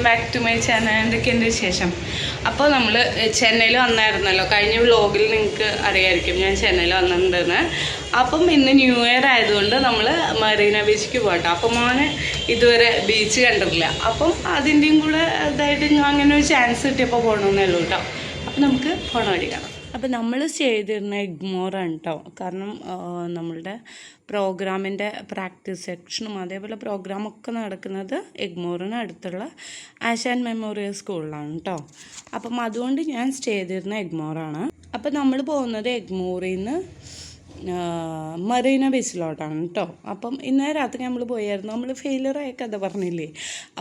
Welcome back to my channel എന്തൊക്കെയുണ്ട് വിശേഷം? അപ്പോൾ നമ്മൾ ചെന്നൈയിൽ വന്നായിരുന്നല്ലോ. കഴിഞ്ഞ വ്ലോഗിൽ നിങ്ങൾക്ക് അറിയായിരിക്കും ഞാൻ ചെന്നൈയിൽ വന്നിട്ടുണ്ടെന്ന്. അപ്പം ഇന്ന് ന്യൂ ഇയർ ആയതുകൊണ്ട് നമ്മൾ മറീന ബീച്ചിക്ക് പോകട്ടെ. അപ്പം മോന് ഇതുവരെ ബീച്ച് കണ്ടിട്ടില്ല. അപ്പം അതിന്റെയും കൂടെ ഇതായിട്ട് അങ്ങനെ ഒരു ചാൻസ് കിട്ടിയപ്പോൾ പോകണമെന്നേ ഉള്ളൂ കേട്ടോ. അപ്പം നമുക്ക് പോണ വഴി കാണാം. അപ്പം നമ്മൾ ചെയ്തിരുന്ന എഗ്മോറാണ് കേട്ടോ കാരണം നമ്മളുടെ പ്രോഗ്രാമിന്റെ പ്രാക്ടീസ് സെക്ഷനും അതേപോലെ പ്രോഗ്രാമൊക്കെ നടക്കുന്നത് എഗ്മോറിന് അടുത്തുള്ള ആശാൻ മെമ്മോറിയൽ സ്കൂളിലാണ് കേട്ടോ അപ്പം അതുകൊണ്ട് ഞാൻ സ്റ്റേ ചെയ്തിരുന്ന എഗ്മോറാണ് അപ്പം നമ്മൾ പോകുന്നത് എഗ്മോറിൽ നിന്ന് മറീന ബീച്ചിലോട്ടാണ് കേട്ടോ അപ്പം ഇന്നലെ രാത്രി നമ്മൾ പോയായിരുന്നു. നമ്മൾ ഫെയിലറായ കഥ പറഞ്ഞില്ലേ?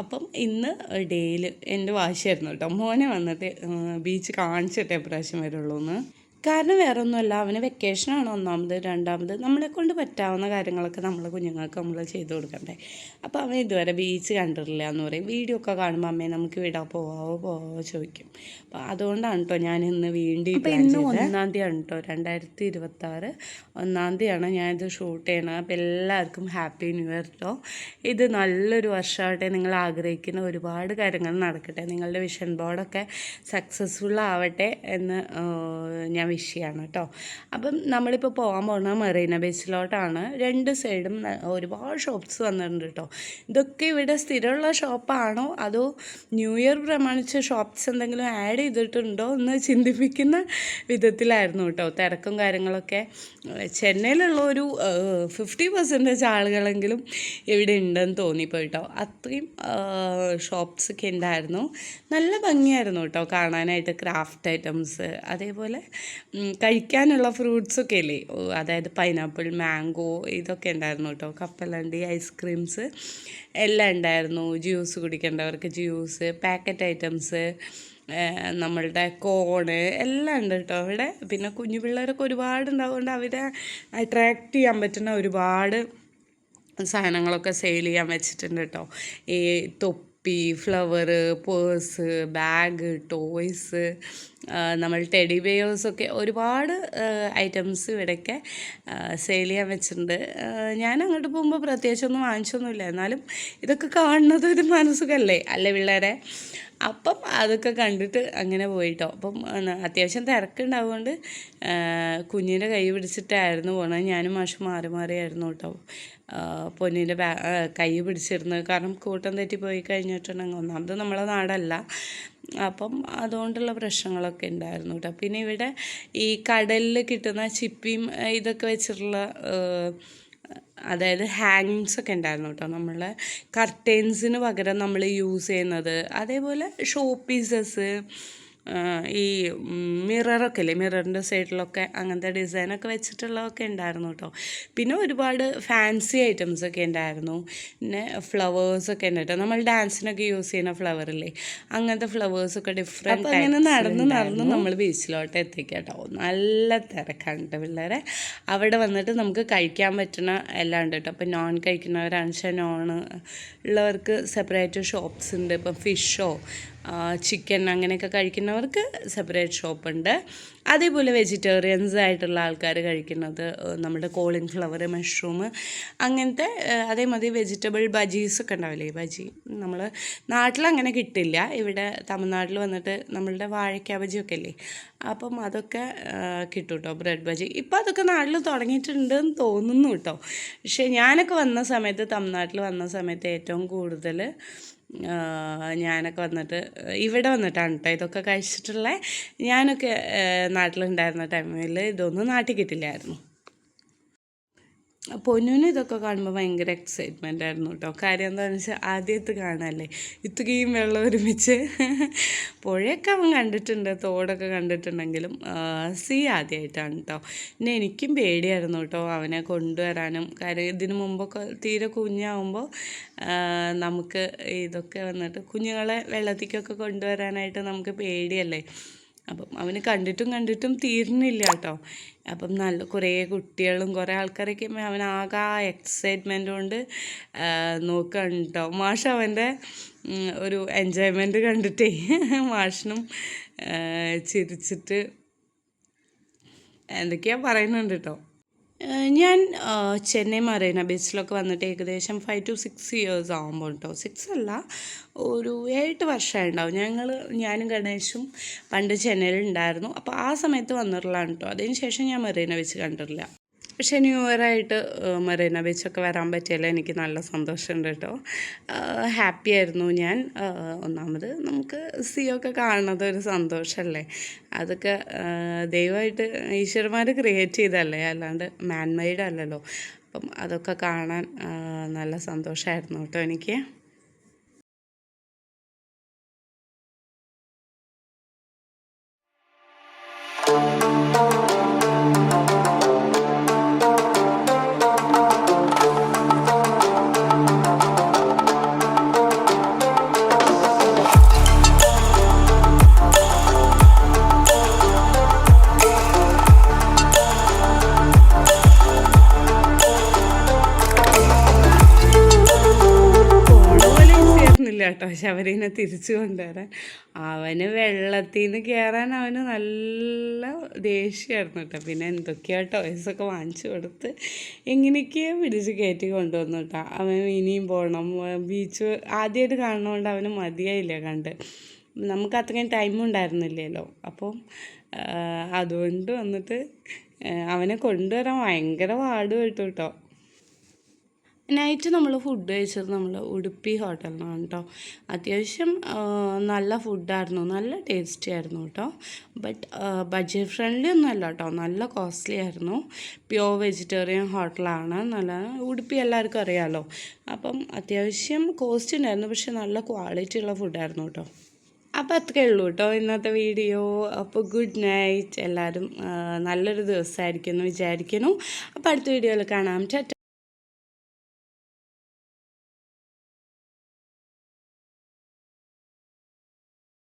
അപ്പം ഇന്ന് ഡേയിൽ എന്റെ വാശിയായിരുന്നു കേട്ടോ മോനെ വന്നിട്ട് ബീച്ച് കാണിച്ചിട്ടേ പ്രാവശ്യം വരുള്ളൂ എന്ന് കാരണം വേറെ ഒന്നുമല്ല അവന് വെക്കേഷനാണ് ഒന്നാമത്. രണ്ടാമത് നമ്മളെ കൊണ്ട് പറ്റാവുന്ന കാര്യങ്ങളൊക്കെ നമ്മൾ കുഞ്ഞുങ്ങൾക്ക് നമ്മൾ ചെയ്തു കൊടുക്കണ്ടേ. അപ്പോൾ അവൻ ഇതുവരെ ബീച്ച് കണ്ടിട്ടില്ല എന്ന് പറയും. വീഡിയോ ഒക്കെ കാണുമ്പോൾ അമ്മേ നമുക്ക് വിടാൻ പോവാവോ പോവാവോ ചോദിക്കും. അപ്പോൾ അതുകൊണ്ടാണ് കേട്ടോ ഞാൻ ഇന്ന് വീണ്ടും ഇപ്പം ഇന്ന് ഒന്നാം തീയതിയാണ് കേട്ടോ രണ്ടായിരത്തി ഇരുപത്തി ആറ് ഒന്നാം തീയതിയാണ് ഞാനിത് ഷൂട്ട് ചെയ്യണത്. അപ്പോൾ എല്ലാവർക്കും ഹാപ്പി ന്യൂ ഇയർ കേട്ടോ ഇത് നല്ലൊരു വർഷമാവട്ടെ നിങ്ങൾ ആഗ്രഹിക്കുന്ന ഒരുപാട് കാര്യങ്ങൾ നടക്കട്ടെ. നിങ്ങളുടെ വിഷൻ ബോർഡൊക്കെ സക്സസ്ഫുൾ ആവട്ടെ എന്ന് ഞാൻ വിഷ് ചെയ്യാണ് കേട്ടോ. അപ്പം നമ്മളിപ്പോൾ പോകാൻ പോകുന്ന മെറീന ബീച്ചിലോട്ടാണ്. രണ്ട് സൈഡും ഒരുപാട് ഷോപ്സ് വന്നിട്ടുണ്ട് കേട്ടോ. ഇതൊക്കെ ഇവിടെ സ്ഥിരമുള്ള ഷോപ്പാണോ അതോ ന്യൂ ഇയർ പ്രമാണിച്ച് ഷോപ്സ് എന്തെങ്കിലും ആഡ് ചെയ്തിട്ടുണ്ടോ എന്ന് ചിന്തിപ്പിക്കുന്ന വിധത്തിലായിരുന്നു കേട്ടോ തിരക്കും കാര്യങ്ങളൊക്കെ. ചെന്നൈയിലുള്ള ഒരു ഫിഫ്റ്റി പെർസെന്റേജ് ആളുകളെങ്കിലും ഇവിടെ ഉണ്ടെന്ന് തോന്നിപ്പോയി കേട്ടോ. അത്രയും ഷോപ്സ് ഒക്കെ ഉണ്ടായിരുന്നു. നല്ല ഭംഗിയായിരുന്നു കേട്ടോ കാണാനായിട്ട് ക്രാഫ്റ്റ് ഐറ്റംസ് അതേപോലെ കഴിക്കാനുള്ള ഫ്രൂട്ട്സൊക്കെ ഇല്ലേ? അതായത് പൈനാപ്പിൾ മാംഗോ ഇതൊക്കെ ഉണ്ടായിരുന്നു കേട്ടോ. കപ്പലണ്ടി ഐസ്ക്രീംസ് എല്ലാം ഉണ്ടായിരുന്നു. ജ്യൂസ് കുടിക്കേണ്ടവർക്ക് ജ്യൂസ് പാക്കറ്റ് ഐറ്റംസ് നമ്മളുടെ കോണ് എല്ലാം ഉണ്ട് കേട്ടോ അവിടെ. പിന്നെ കുഞ്ഞു പിള്ളേരൊക്കെ ഒരുപാട് ഉണ്ടാവുകൊണ്ട് അവരെ അട്രാക്റ്റ് ചെയ്യാൻ പറ്റുന്ന ഒരുപാട് സാധനങ്ങളൊക്കെ സെയിൽ ചെയ്യാൻ വെച്ചിട്ടുണ്ട് കേട്ടോ. ഈ തൊപ്പി ഫ്ലവർ പേഴ്സ് ബാഗ് ടോയ്സ് നമ്മൾ ടെഡി ബെയേഴ്സൊക്കെ ഒരുപാട് ഐറ്റംസ് ഇവിടെയൊക്കെ സെയിൽ ചെയ്യാൻ വെച്ചിട്ടുണ്ട്. ഞാൻ അങ്ങോട്ട് പോകുമ്പോൾ പ്രത്യേകിച്ചൊന്നും വാങ്ങിച്ചൊന്നുമില്ല. എന്നാലും ഇതൊക്കെ കാണുന്നത് ഒരു മനസ്സുഖമല്ലേ അല്ലേ പിള്ളേരെ? അപ്പം അതൊക്കെ കണ്ടിട്ട് അങ്ങനെ പോയിട്ടോ. അപ്പം അത്യാവശ്യം തിരക്കുണ്ടാവുകൊണ്ട് കുഞ്ഞിന്റെ കൈ പിടിച്ചിട്ടായിരുന്നു പോണത് ഞാനും മാഷ് മാറി മാറിയായിരുന്നു കേട്ടോ. പൊന്നിന്റെ ബാ കൈ പിടിച്ചിരുന്നത്. കാരണം കൂട്ടം തെറ്റി പോയി കഴിഞ്ഞിട്ടുണ്ടെങ്കിൽ ഒന്നാമത് നമ്മളെ നാടല്ല. അപ്പം അതുകൊണ്ടുള്ള പ്രശ്നങ്ങളൊക്കെ ഉണ്ടായിരുന്നു കേട്ടോ. പിന്നെ ഇവിടെ ഈ കടലിൽ കിട്ടുന്ന ചിപ്പിയും ഇതൊക്കെ വെച്ചിട്ടുള്ള അതായത് ഹാങ്സ് ഒക്കെ ഉണ്ടായിരുന്നു കേട്ടോ നമ്മളെ കർട്ടൻസിന് പകരം നമ്മൾ യൂസ് ചെയ്യുന്നത്. അതേപോലെ ഷോ പീസസ് ഈ മിററൊക്കെ ഇല്ലേ മിററിന്റെ സൈഡിലൊക്കെ അങ്ങനത്തെ ഡിസൈനൊക്കെ വെച്ചിട്ടുള്ളതൊക്കെ ഉണ്ടായിരുന്നു കേട്ടോ പിന്നെ ഒരുപാട് ഫാൻസി ഐറ്റംസ് ഒക്കെ ഉണ്ടായിരുന്നു. പിന്നെ ഫ്ലവേഴ്സൊക്കെ ഉണ്ട് കേട്ടോ നമ്മൾ ഡാൻസിനൊക്കെ യൂസ് ചെയ്യുന്ന ഫ്ലവർ ഇല്ലേ? അങ്ങനത്തെ ഫ്ലവേഴ്സൊക്കെ ഡിഫറെന്റ് അങ്ങനെ നടന്ന് നടന്ന് നമ്മൾ ബീച്ചിലോട്ട് എത്തിക്കാം കേട്ടോ നല്ല തിരക്കാണ് കേട്ടോ പിള്ളേരെ. അവിടെ വന്നിട്ട് നമുക്ക് കഴിക്കാൻ പറ്റുന്ന എല്ലാം ഉണ്ട് കേട്ടോ അപ്പോൾ നോൺ കഴിക്കുന്നവരാണെന്ന് വെച്ചാൽ നോൺ ഉള്ളവർക്ക് സെപ്പറേറ്റ് ഷോപ്സ് ഉണ്ട്. ഇപ്പം ഫിഷോ ചിക്കൻ അങ്ങനെയൊക്കെ കഴിക്കുന്നവർക്ക് സെപ്പറേറ്റ് ഷോപ്പുണ്ട് അതേപോലെ വെജിറ്റേറിയൻസ് ആയിട്ടുള്ള ആൾക്കാർ കഴിക്കുന്നത് നമ്മുടെ കോളിഫ്ലവർ മഷ്റൂം അങ്ങനത്തെ അതേമാതിരി വെജിറ്റബിൾ ബജീസൊക്കെ ഉണ്ടാവില്ലേ? ബജി നമ്മൾ നാട്ടിൽ അങ്ങനെ കിട്ടില്ല. ഇവിടെ തമിഴ്നാട്ടിൽ വന്നിട്ട് നമ്മളുടെ വാഴയ്ക്ക ബജിയൊക്കെ ഇല്ലേ? അപ്പം അതൊക്കെ കിട്ടും കേട്ടോ ബ്രെഡ് ബജി ഇപ്പം അതൊക്കെ നാട്ടിൽ തുടങ്ങിയിട്ടുണ്ടെന്ന് തോന്നുന്നു കേട്ടോ. പക്ഷേ ഞാനൊക്കെ വന്ന സമയത്ത് തമിഴ്നാട്ടിൽ വന്ന സമയത്ത് ഏറ്റവും കൂടുതൽ ഞാനൊക്കെ വന്നിട്ട് ഇവിടെ വന്നിട്ടാണ് കേട്ടോ ഇതൊക്കെ കഴിച്ചിട്ടുള്ള. ഞാനൊക്കെ നാട്ടിലുണ്ടായിരുന്ന ടൈമിൽ ഇതൊന്നും നാട്ടിൽ കിട്ടില്ലായിരുന്നു. പൊന്നുവിന് ഇതൊക്കെ കാണുമ്പോൾ ഭയങ്കര എക്സൈറ്റ്മെന്റ് ആയിരുന്നു കേട്ടോ കാര്യം എന്താണെന്ന് വെച്ചാൽ ആദ്യത്തെ കാണാല്ലേ? ഇത്രയും വെള്ളം ഒരുമിച്ച് പുഴയൊക്കെ അവൻ കണ്ടിട്ടുണ്ട് തോടൊക്കെ കണ്ടിട്ടുണ്ടെങ്കിലും സീ ആദ്യമായിട്ടാണ് കേട്ടോ പിന്നെ എനിക്കും പേടിയായിരുന്നു കേട്ടോ അവനെ കൊണ്ടുവരാനും. കാര്യം ഇതിനു മുമ്പൊക്കെ തീരെ കുഞ്ഞാവുമ്പോൾ നമുക്ക് ഇതൊക്കെ വന്നിട്ട് കുഞ്ഞുങ്ങളെ വെള്ളത്തിക്കൊക്കെ കൊണ്ടുവരാനായിട്ട് നമുക്ക് പേടിയല്ലേ? അപ്പം അവന് കണ്ടിട്ടും കണ്ടിട്ടും തീരുന്നില്ല കേട്ടോ അപ്പം നല്ല കുറേ കുട്ടികളും കുറേ ആൾക്കാരൊക്കെ അവൻ ആകെ ആ എക്സൈറ്റ്മെന്റ് കൊണ്ട് നോക്കുകയാണ് കേട്ടോ മാഷ് അവന്റെ ഒരു എൻജോയ്മെന്റ് കണ്ടിട്ടേ മാഷിനും ചിരിച്ചിട്ട് എന്തൊക്കെയാ പറയുന്നുണ്ട് കേട്ടോ ഞാൻ ചെന്നൈ മറീന ബീച്ചിലൊക്കെ വന്നിട്ട് ഏകദേശം ഫൈവ് ടു സിക്സ് ഇയേഴ്സ് ആകുമ്പോൾ കേട്ടോ സിക്സ് അല്ല ഒരു ഏഴ് വർഷമായി ഉണ്ടാവും ഞങ്ങൾ ഞാനും ഗണേഷും പണ്ട് ചെന്നൈയിൽ ഉണ്ടായിരുന്നു അപ്പോൾ ആ സമയത്ത് വന്നിട്ടുള്ളതാണ് കേട്ടോ അതിന് ശേഷം ഞാൻ മെറീന വെച്ച് കണ്ടിട്ടില്ല. പക്ഷേ ന്യൂ ഇയർ ആയിട്ട് മറീന ബീച്ചൊക്കെ വരാൻ പറ്റിയല്ലോ? എനിക്ക് നല്ല സന്തോഷമുണ്ട് കേട്ടോ. ഹാപ്പി ആയിരുന്നു ഞാൻ. ഒന്നാമത് നമുക്ക് സിയൊക്കെ കാണുന്നത് ഒരു സന്തോഷമല്ലേ? അതൊക്കെ ദൈവമായിട്ട് ഈശ്വരന്മാർ ക്രിയേറ്റ് ചെയ്തല്ലേ അല്ലാണ്ട് മാൻമെയ്ഡ് അല്ലല്ലോ. അപ്പം അതൊക്കെ കാണാൻ നല്ല സന്തോഷമായിരുന്നു കേട്ടോ എനിക്ക്. കേട്ടോ. ശബരീനെ തിരിച്ചു കൊണ്ടുവരാൻ. അവന് വെള്ളത്തിൽ നിന്ന് കയറാൻ അവന് നല്ല ദേഷ്യമായിരുന്നു കേട്ടോ. പിന്നെ എന്തൊക്കെയാ ടോയ്സൊക്കെ വാങ്ങിച്ചു കൊടുത്ത് എങ്ങനെയൊക്കെയോ പിടിച്ച് കയറ്റി കൊണ്ടുവന്നു കേട്ടോ. അവൻ ഇനിയും പോകണം ബീച്ച് ആദ്യമായിട്ട് കാണുന്നതുകൊണ്ട് അവന് മതിയായില്ല കണ്ട്. നമുക്ക് അത്രയും ടൈം ഉണ്ടായിരുന്നില്ലല്ലോ. അപ്പം അതുകൊണ്ട് വന്നിട്ട് അവനെ കൊണ്ടുവരാൻ ഭയങ്കര പാടുപെട്ടു കേട്ടോ. നൈറ്റ് നമ്മൾ ഫുഡ് കഴിച്ചത് നമ്മൾ ഉടുപ്പി ഹോട്ടലിനാണ് കേട്ടോ അത്യാവശ്യം നല്ല ഫുഡായിരുന്നു നല്ല ടേസ്റ്റി ആയിരുന്നു കേട്ടോ ബട്ട് ബഡ്ജറ്റ് ഫ്രണ്ട്ലി ഒന്നും അല്ല കേട്ടോ നല്ല കോസ്റ്റ്ലി ആയിരുന്നു. പ്യോർ വെജിറ്റേറിയൻ ഹോട്ടലാണ് നല്ല ഉടുപ്പി എല്ലാവർക്കും അറിയാമല്ലോ അപ്പം അത്യാവശ്യം കോസ്റ്റ് ഉണ്ടായിരുന്നു. പക്ഷെ നല്ല ക്വാളിറ്റി ഉള്ള ഫുഡായിരുന്നു കേട്ടോ അപ്പോൾ അത്രയേ ഉള്ളൂ കേട്ടോ ഇന്നത്തെ വീഡിയോ അപ്പോൾ ഗുഡ് നൈറ്റ് എല്ലാവരും നല്ലൊരു ദിവസമായിരിക്കും എന്ന് വിചാരിക്കുന്നു. അപ്പോൾ അടുത്ത വീഡിയോയിൽ കാണാം. ടാറ്റ